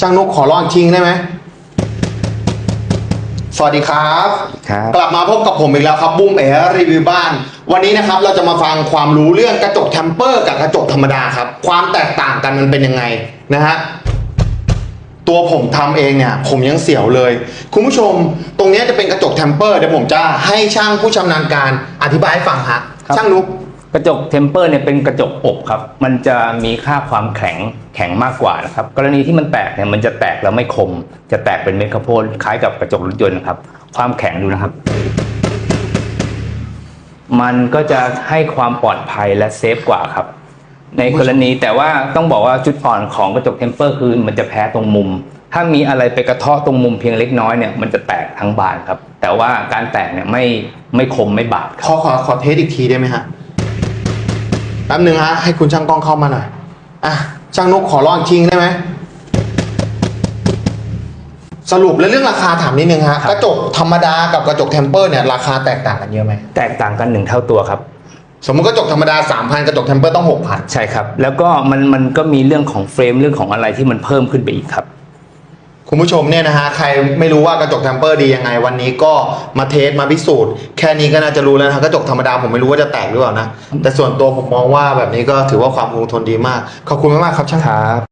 ช่างนุกขอลองอีกทิ้งได้ไหมสวัสดีครับ ครับกลับมาพบกับผมอีกแล้วครับบุ้มเอ๋รีวิวบ้าน วันนี้นะครับเราจะมาฟังความรู้เรื่องกระจกแทมเปอร์กับกระจกธรรมดาครับ ความแตกต่างกันมันเป็นยังไงนะฮะตัวผมทำเองเนี่ยผมยังเสียวเลย คุณผู้ชมตรงเนี้ยจะเป็นกระจกแทมเปอร์เดี๋ยวผมจะให้ช่างผู้ชำนาญการอธิบายให้ฟังฮะครับ ช่างนุก กระจกเทมเปอร์เนี่ยเป็นกระจกอบครับ มันจะมีค่าความแข็งแข็งมากกว่านะครับ กรณีที่มันแตกเนี่ยมันจะแตกแล้วไม่คม จะแตกเป็นเม็ดข้าวโพดคล้ายกับกระจกรถยนต์นะครับ ความแข็งดูนะครับ มันก็จะให้ความปลอดภัยและเซฟกว่าครับ ในกรณีแต่ว่าต้องบอกว่าจุดอ่อนของกระจกเทมเปอร์คือมันจะแพ้ตรงมุม ถ้ามีอะไรไปกระเทาะตรงมุมเพียงเล็กน้อยเนี่ยมันจะแตกทั้งบานครับ แต่ว่าการแตกเนี่ยไม่ไม่คมไม่บาดขอขอขอเทสอีกทีได้ไหมฮะ แป๊บหนึ่งฮะให้คุณช่างกล้องเข้ามาหน่อยอะช่างนุกขอลองอีกทีได้ไหมสรุปแล้วเรื่องราคาถามนิดนึงฮะครับกระจกธรรมดากับกระจกเทมเปอร์เนี่ยราคาแตกต่างกันเยอะไหมแตกต่างกันหนึ่งเท่าตัวครับ สมมติกระจกธรรมดา 3,000 กระจกเทมเปอร์ต้อง 6,000 ใช่ครับ แล้วก็มันมันก็มีเรื่องของเฟรมเรื่องของอะไรที่มันเพิ่มขึ้นไปอีกครับ คุณผู้ชมเนี่ยนะฮะใครไม่รู้ว่ากระจกแทมเปอร์ดียังไง วันนี้ก็มาเทสมาพิสูจน์ แค่นี้ก็น่าจะรู้แล้วนะฮะกระจกธรรมดาผมไม่รู้ว่าจะแตกหรือเปล่านะแต่ส่วนตัวผมมองว่าแบบนี้ก็ถือว่าความคงทนดีมากขอบคุณมากๆครับช่างครับ